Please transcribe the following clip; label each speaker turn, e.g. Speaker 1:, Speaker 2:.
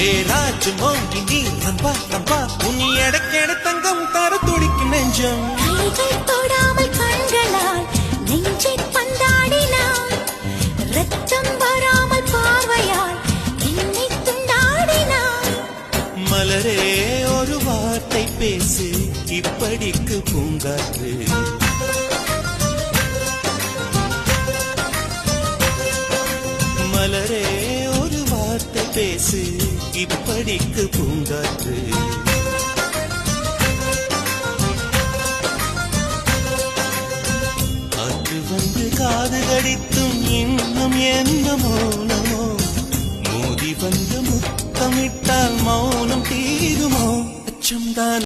Speaker 1: ஏ ராஜு மோங்கி நீ ரம்பா ரம்பா உன் எடக்கெட தங்கம் தர துடிக்கு நெஞ்சம்.
Speaker 2: கைகள் தொடாமல் கண்களால் நெஞ்சை பந்தாடினாள் ரத்தம் வராமல் பார்வையால் என்னை துண்டாடினாள்
Speaker 1: மலரே ஒரு வார்த்தை பேசு இப்படிக்கு பூங்காற்று. மலரே ஒரு வார்த்தை பேசு இப்படிக்கு பூங்காற்று காற்று வந்து காது கடித்தும் இன்னும் எந்த மௌனமோ? மோதி வந்து முத்தமிட்டால் மௌனம் தீருமோ? அச்சம்தான்